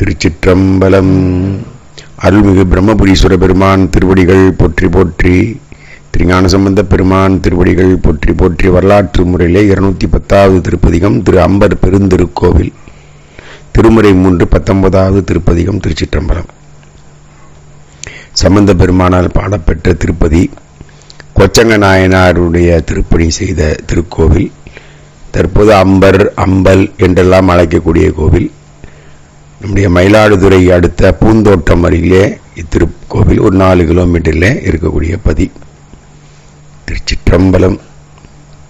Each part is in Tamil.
திருச்சிற்றம்பலம். அருள்மிகு பிரம்மபுரீஸ்வர பெருமான் திருவடிகள் போற்றி போற்றி திருஞான சம்பந்த பெருமான் திருவடிகள் போற்றி போற்றி வரலாற்று முறையிலே இருநூத்தி பத்தாவது திருப்பதிகம் திரு அம்பர் பெருந்திருக்கோவில் திருமுறை மூன்று பத்தொன்பதாவது திருப்பதிகம் திருச்சிற்றம்பலம். சம்பந்த பெருமானால் பாடப்பெற்ற திருப்பதி கொச்சங்க நாயனாருடைய திருப்பணி செய்த திருக்கோவில் தற்போது அம்பர் அம்பல் என்றெல்லாம் அழைக்கக்கூடிய கோவில் நம்முடைய மயிலாடுதுறை அடுத்த பூந்தோட்டம் அருகிலே இத்திருக்கோவில் ஒரு நாலு கிலோமீட்டரில் இருக்கக்கூடிய பதி. திருச்சிற்றம்பலம்.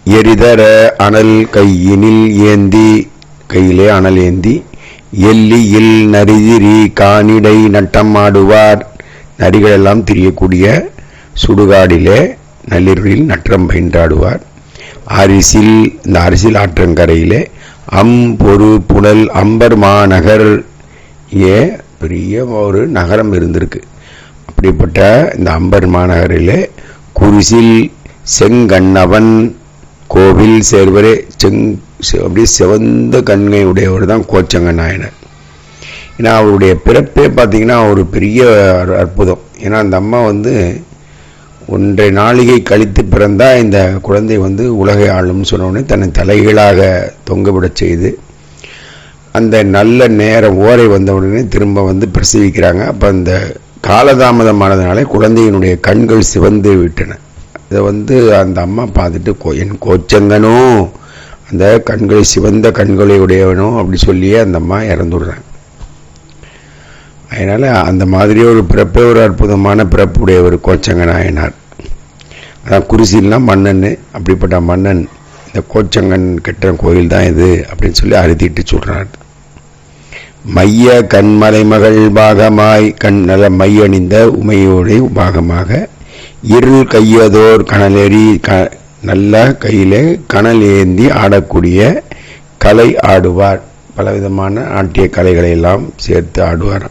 எரிதர அனல் கையினில் ஏந்தி கையிலே அனல் ஏந்தி எல்லி இல் நரிதிரி காணிடை நட்டம் ஆடுவார். நரிகளெல்லாம் திரியக்கூடிய சுடுகாடிலே நள்ளிருளில் நற்றம் பயின்றாடுவார். அரிசில் இந்த அரிசில் ஆற்றங்கரையிலே அம்பொரு புனல் அம்பர் மாநகர் ஏன் பெரிய ஒரு நகரம் இருந்திருக்கு. அப்படிப்பட்ட இந்த அம்பர் மாநகரிலே குரிசில் செங்கண்ணவன் கோவில் சேர்வரே செங் அப்படியே சிவந்த கண்கை உடையவர் தான் கோச்சங்க நாயனர் ஏன்னா அவருடைய பிறப்பே பார்த்திங்கன்னா ஒரு பெரிய அற்புதம். ஏன்னா அந்த அம்மா வந்து ஒன்றை நாளிகை கழித்து பிறந்தால் இந்த குழந்தை வந்து உலகை ஆளும்னு சொன்னோடனே தன்னை தலைகீழாக தொங்கவிடச் செய்து அந்த நல்ல நேரம் ஓரை வந்த உடனே திரும்ப வந்து பிரசவிக்கிறாங்க. அப்போ அந்த காலதாமதமானதுனால குழந்தையினுடைய கண்கள் சிவந்து விட்டன. இதை வந்து அந்த அம்மா பார்த்துட்டு கோ என் கோச்சங்கனோ அந்த கண்களை சிவந்த கண்களை உடையவனோ அப்படி சொல்லியே அந்த அம்மா இறந்துடுறாங்க. அதனால் அந்த மாதிரி ஒரு பிறப்பே ஒரு அற்புதமான பிறப்புடைய ஒரு கோச்சங்க நாயனார் அதான் குருசில்னா மன்னன் அப்படிப்பட்ட மன்னன் இந்த கோச்சங்கன் கெட்ட கோயில் தான் இது அப்படின்னு சொல்லி அறுத்திட்டு சொல்கிறார் மைய கண்மலை மகள் பாகமாய் கண் நல்ல மையணிந்த உமையோடு பாகமாக இருள் கையதோர் கணலெறி க நல்ல கையில் கணல் ஏந்தி ஆடக்கூடிய கலை ஆடுவார். பலவிதமான ஆட்டிய கலைகளை எல்லாம் சேர்த்து ஆடுவார்.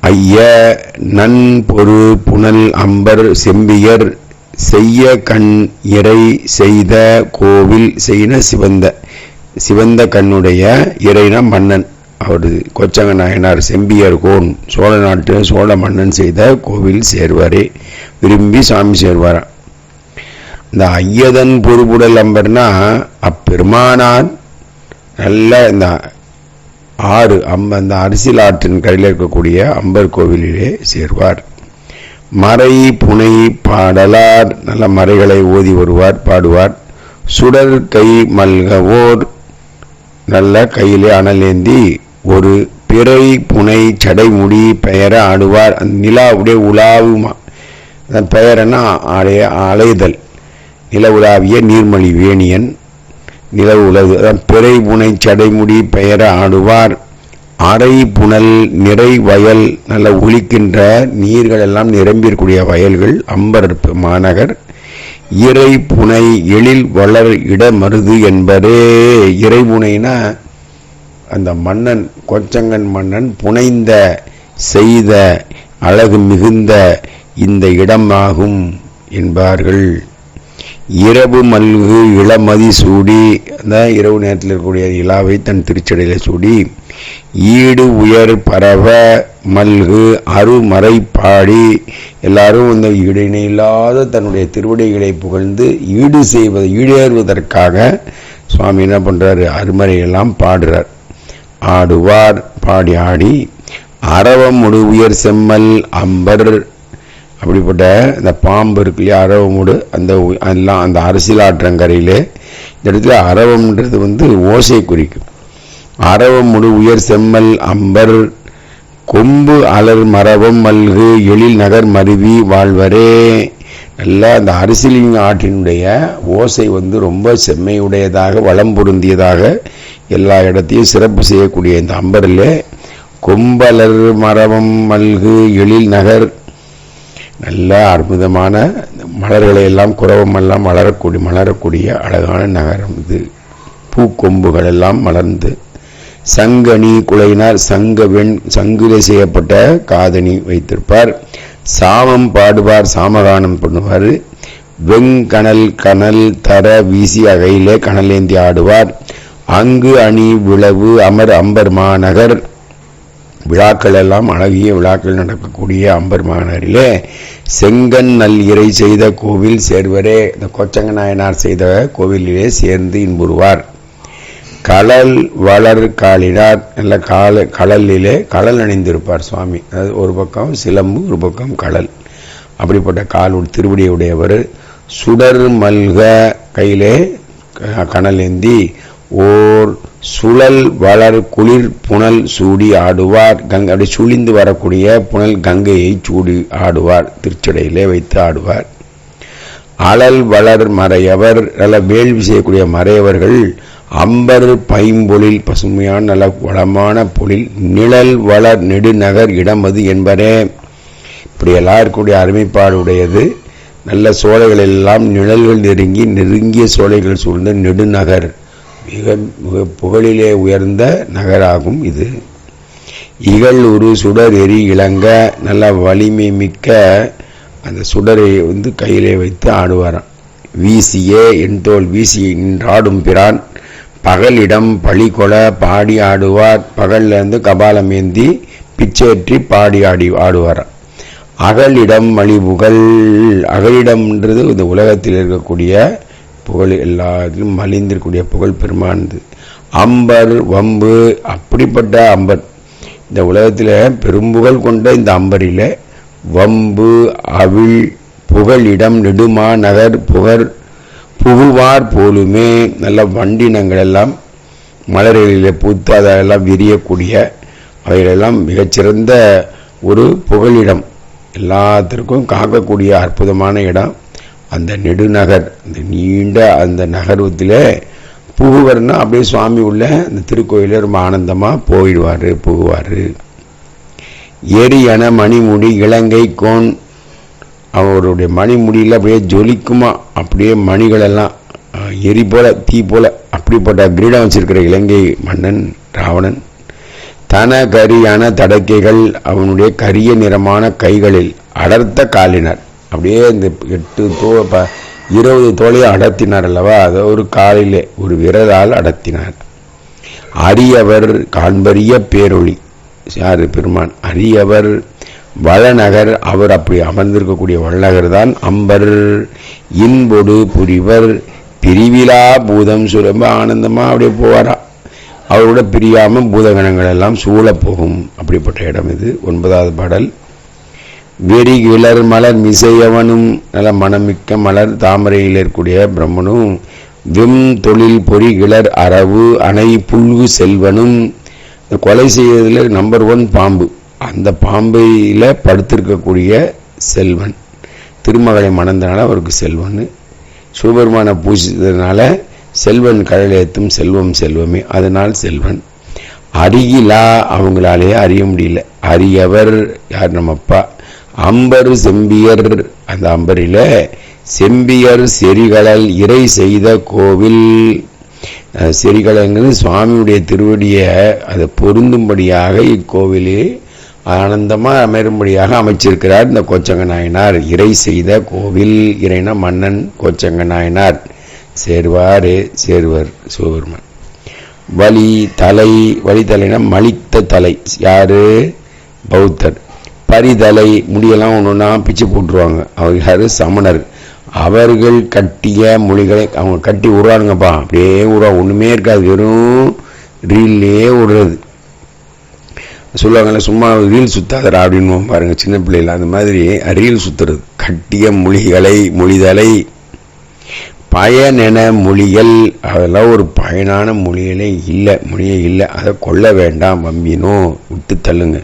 ஐய நன் பொரு புனல் அம்பர் செம்பியர் செய்ய கண் இறை செய்த கோவில் செய்ன சிவந்த சிவந்த கண்ணுடைய இறைனம் மன்னன். அவர் கொச்சங்க நாயனார் செம்பியர் கோன் சோழ நாட்டு சோழ மன்னன் செய்த கோவில் சேர்வாரே. விரும்பி சாமி சேர்வாராம் இந்த ஐயதன் பொறுப்புடல் அம்பர்னா அப்பெருமானார் நல்ல இந்த ஆறு அம்ப அந்த அரசியல் ஆற்றின் கரையில் இருக்கக்கூடிய அம்பர் கோவிலிலே சேர்வார். மறை புனை பாடலார் நல்ல மறைகளை ஓதி வருவார் பாடுவார். சுடர் கை மல்கவோர் நல்ல கையிலே அனலேந்தி ஒரு பிறை புனை சடைமுடி பெயர ஆடுவார். அந்த நிலாவுடைய உலாவுமா அதன் பெயரன்னா அலைய அலைதல் நில உலாவிய நீர்மொழி வேணியன். நில உலகு அதான் பிறை புனை சடைமுடி பெயர ஆடுவார். அரை புனல் நிறை வயல் நல்ல ஒழிக்கின்ற நீர்கள் எல்லாம் நிரம்பியிருக்கூடிய வயல்கள் அம்பர் மாநகர். இறை புனை எழில் வளர் இடமருது என்பதே இறை புனைனா அந்த மன்னன் கொச்சங்கன் மன்னன் புனைந்த செய்த அழகு மிகுந்த இந்த இடமாகும் என்பார்கள். இரவு மல்கு இளமதி சூடி அந்த இரவு நேரத்தில் இருக்கக்கூடிய இலாவை தன் திருச்சடையில் சூடி ஈடு உயர் பரவ மல்கு அருமறை பாடி. எல்லாரும் இந்த இடையினை இல்லாத தன்னுடைய திருவடிகளை புகழ்ந்து ஈடு செய்வது ஈடேறுவதற்காக சுவாமி என்ன பண்ணுறாரு அருமறையெல்லாம் பாடுறார். ஆடுவார் பாடி ஆடி. அரவம் முடு உயர் செம்மல் அம்பர். அப்படிப்பட்ட இந்த பாம்பு இருக்கு இல்லையா அரவமுடு அந்த எல்லாம் அந்த அரசியல் ஆற்றங்கரையிலே. இந்த இடத்துல அரவம்ன்றது வந்து ஓசை குறிக்கும். அரவமுடு உயர் செம்மல் அம்பர். கொம்பு அலர் மரபம் மல்கு எழில் நகர் மருவி வாழ்வரே. நல்லா அந்த அரசியலின் ஆற்றினுடைய ஓசை வந்து ரொம்ப செம்மையுடையதாக வளம் பொருந்தியதாக எல்லா இடத்தையும் சிறப்பு செய்யக்கூடிய இந்த அம்பரில் கொம்பலர் மரபம் மல்கு எழில் நகர். நல்ல அற்புதமான மலர்களை எல்லாம் குறவம் எல்லாம் மலரக்கூடிய மலரக்கூடிய அழகான நகரம் இது. பூக்கொம்புகள் எல்லாம் மலர்ந்து சங்கணி குலையினார் சங்க வெண் சங்கிலே செய்யப்பட்ட காதணி வைத்திருப்பார். சாமம் பாடுவார் சாமகானம் பண்ணுவார். வெங்கணல் கனல் தர வீசி அகையிலே கனலேந்தி ஆடுவார். அங்கு அணி விளவு அமர் அம்பர் மாநகர். விழாக்கள் எல்லாம் அழகிய விழாக்கள் நடக்கக்கூடிய அம்பர் மாநகரிலே செங்கன் நல் இறை செய்த கோவில் சேர்வரே. இந்த கொச்சங்க நாயனார் செய்த கோவிலிலே சேர்ந்து இன்புறுவார். கடல் வளர் காலிடார் நல்ல கால கடலிலே கடல் அணிந்திருப்பார் சுவாமி. அதாவது ஒரு பக்கம் சிலம்பு ஒரு பக்கம் கடல் அப்படிப்பட்ட கால் திருவடியை உடையவர் சுடர் மல்க கையிலே க- ஏந்தி ஓர் சுழல் வளர் குளிர் புனல் சூடி ஆடுவார். கங்கை அப்படி சுழிந்து வரக்கூடிய புனல் கங்கையை சூடி ஆடுவார். திருச்சடையிலே வைத்து ஆடுவார். அழல் வளர் மறையவர் நல்ல வேள்வி செய்யக்கூடிய மறையவர்கள் அம்பர் பைம்பொழில் பசுமையான நல்ல வளமான பொழில் நிழல் வளர் நெடுநகர் இடமது என்பதே இப்படி இருக்கக்கூடிய அருமைப்பாடுடையது. நல்ல சோலைகள் எல்லாம் நிழல்கள் நெருங்கி நெருங்கிய சோலைகள் சூழ்ந்த நெடுநகர். மிக மிக புகழிலே உயர்ந்த நகராகும் இது. இகழ் ஒரு சுடர் எரி இளங்க நல்ல வலிமை மிக்க அந்த சுடரை வந்து கையிலே வைத்து ஆடுவாராம். வீசியே என்தோல் வீசி நின்றாடும் பிரான். பகலிடம் பழிகொல பாடி ஆடுவார். பகல்லேருந்து கபாலம் ஏந்தி பிச்சேற்றி பாடி ஆடி ஆடுவார். அகலிடம் மலிபுகழ் அகலிடம்ன்றது இந்த உலகத்தில் இருக்கக்கூடிய புகழ் எல்லாத்திலும் மலிந்திருக்கக்கூடிய புகழ் பெருமானது. அம்பர் வம்பு அப்படிப்பட்ட அம்பர். இந்த உலகத்தில் பெரும்புகழ் கொண்ட இந்த அம்பரில் வம்பு அவிழ் புகழிடம் நெடுமா நகர் புகழ் புகுவார் போலுமே நல்ல வண்டினங்கள் எல்லாம் மலர்களிலே பூத்து அதெல்லாம் விரியக்கூடிய அவைகளெல்லாம் மிகச்சிறந்த ஒரு புகழிடம் எல்லாத்திற்கும் காக்கக்கூடிய அற்புதமான இடம் அந்த நெடுநகர் அந்த நீண்ட அந்த நகரத்தில் புகுவர்னா அப்படியே சுவாமி உள்ள அந்த திருக்கோயில ரொம்ப ஆனந்தமாக போயிடுவார் புகுவார். எரியன மணிமுடி இலங்கை கோன் அவருடைய மணிமுடியில் அப்படியே ஜொலிக்குமா? அப்படியே மணிகளெல்லாம் எரி போல தீ போல அப்படிப்பட்ட கிரீடம் வச்சிருக்கிற இலங்கை மன்னன் ராவணன் தன கரியான தடக்கைகள் அவனுடைய கரிய நிறமான கைகளில் அடர்த்த காலினர். அப்படியே இந்த எட்டு தோ ப- இருபது தோலையை அடர்த்தினார் அல்லவா? அதை ஒரு காலிலே ஒரு விரலால் அடர்த்தினார். அரியவர் காண்பரிய பேரொளி. யாரு? பெருமான். அரியவர் வளநகர் அவர் அப்படி அமர்ந்திருக்கக்கூடிய வளநகர் தான் அம்பர் இன்பொடு புரிவர் பிரிவிலா பூதம் சுரம்ப ஆனந்தமாக அப்படியே போவாரா? அவரோட பிரியாமல் பூதகணங்கள் எல்லாம் சூழப்போகும். அப்படிப்பட்ட இடம் இது. ஒன்பதாவது பாடல். வெறி கிளர் மலர் மிசையவனும் நல்ல மனமிக்க மலர் தாமரையில் இருக்கக்கூடிய பிரம்மனும் வெம் தொழில் பொறி கிளர் அரவு அணை புல்கு செல்வனும் இந்த கொலை செய்யறதுல நம்பர் ஒன் பாம்பு. அந்த பாம்பையில் படுத்திருக்கக்கூடிய செல்வன். திருமகளை மணந்தனால அவருக்கு செல்வன் சிவபெருமானை பூஜித்ததுனால செல்வன் கழலேத்தும் செல்வம் செல்வமே அதனால் செல்வன். அறியிலா அவங்களாலே அறிய முடியல. அரியவர் யார் நம்ம அப்பா அம்பர் செம்பியர். அந்த அம்பரில் செம்பியர் செரிகளல் இறை செய்த கோவில். அஹ், செரிகளங்கிறது சுவாமியுடைய திருவடியை அதை பொருந்தும்படியாக இக்கோவிலே ஆனந்தமாக அமைரும்படியாக அமைச்சிருக்கிறார் இந்த கோச்சங்க நாயனார் இறை செய்த கோவில் இறைனா மன்னன் கோச்சங்க நாயனார் சேர்வாரே சேர்வர் சிவபெருமன். வலி தலை வலி தலைனா மலித்த தலை. யாரு? பௌத்தர். பரிதலை முடியெல்லாம் ஒன்று ஒன்றா பிச்சு போட்டுருவாங்க. அவர் யாரு? சமணர். அவர்கள் கட்டிய மொழிகளை அவங்க கட்டி விடுறானுங்கப்பா அப்படியே விடுவா ஒன்றுமே இருக்காது. வெறும் ரீல்லையே விடுறது சொல்லுவாங்கல்ல சும்மா ரீல் சுத்தாதரா அப்படின்னு பாருங்கள் சின்ன பிள்ளைல அந்த மாதிரி ரீல் சுத்துறது. கட்டிய மொழிகளை மொழிதலை பயனென மொழிகள். அதெல்லாம் ஒரு பயனான மொழிகளே இல்லை மொழியே இல்லை. அதை கொள்ள வேண்டாம் வம்பினோ. விட்டு தள்ளுங்க.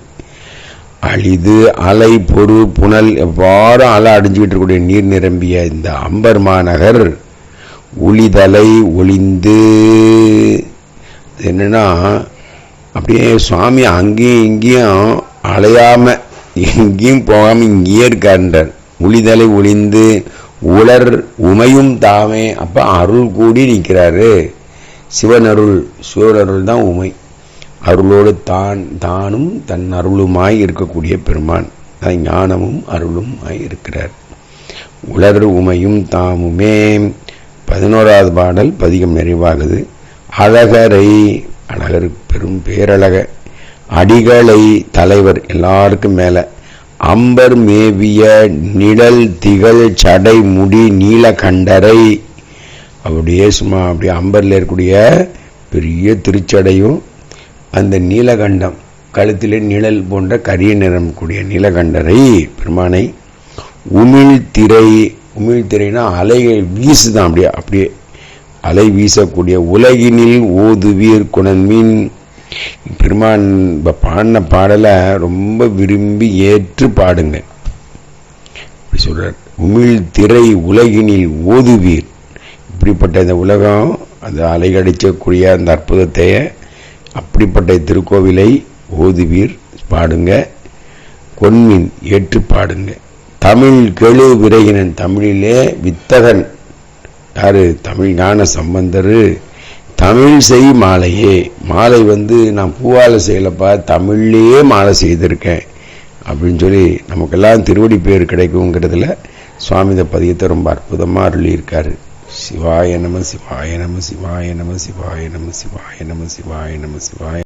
அழிது அலை பொறு புனல் எவ்வாறும் அலை அடிஞ்சுக்கிட்டு இருக்கக்கூடிய நீர் நிரம்பிய இந்த அம்பர் மாநகர் ஒளிதலை ஒளிந்து என்னென்னா என்னன்னா அப்படியே சுவாமி அங்கேயும் இங்கேயும் அலையாம எங்கேயும் போகாமல் இங்கேயே இருக்காருன்றார். ஒளிதலை ஒளிந்து உலர் உமையும் தாமே. அப்போ அருள் கூடி நிற்கிறாரு. சிவன் அருள் சிவரருள் தான் உமை. அருளோடு தான் தானும் தன் அருளுமாய் இருக்கக்கூடிய பெருமான். அது ஞானமும் அருளுமாய் இருக்கிறார். உலர் உமையும் தாமுமே. பதினோராவது பாடல் பதிகம் நிறைவாகுது. அழகரை அழகர் பெரும் பேரழக. அடிகளை தலைவர் எல்லாருக்கும் மேல. அம்பர் மேவிய நிழல் திகழ் சடை முடி நீலகண்டரை அப்படியே சும்மா அப்படியே அம்பரில் இருக்கக்கூடிய பெரிய திருச்சடையும் அந்த நீலகண்டம் கழுத்திலே நிழல் போன்ற கரிய நிறம் கூடிய நீலகண்டரை பெருமானை. உமிழ்திரை உமிழ்திரைனா அலைகள் வீசுதான் அப்படியே அப்படியே அலை வீசக்கூடிய உலகினில் ஓதுவீர் குணன்மீன். பெருமான் இப்ப பாடின பாடலை ரொம்ப விரும்பி ஏற்று பாடுங்க. இப்படி சொல்கிறார் உமிழ் திரை உலகினில் ஓதுவீர் இப்படிப்பட்ட இந்த உலகம் அந்த அலைகடிச்சக்கூடிய அந்த அற்புதத்தை அப்படிப்பட்ட திருக்கோவிலை ஓதுவீர் பாடுங்க. கொன்மின் ஏற்று பாடுங்க. தமிழ் கெழு விரைகினன் தமிழிலே வித்தகன். யாரு? தமிழ் ஞான சம்பந்தர். தமிழ் செய் மாலையே. மாலை வந்து நான் பூவால செய்யலப்பா தமிழ்லேயே மாலை செய்திருக்கேன் அப்படின்னு சொல்லி நமக்கெல்லாம் திருவடி பேர் கிடைக்குங்கிறதுல சுவாமி இந்த பதியத்தை ரொம்ப அற்புதமாக அருளியிருக்காரு. சிவாய நம சிவாய நம சிவாய நம சிவாய நம சிவாய நம சிவாய நம சிவாய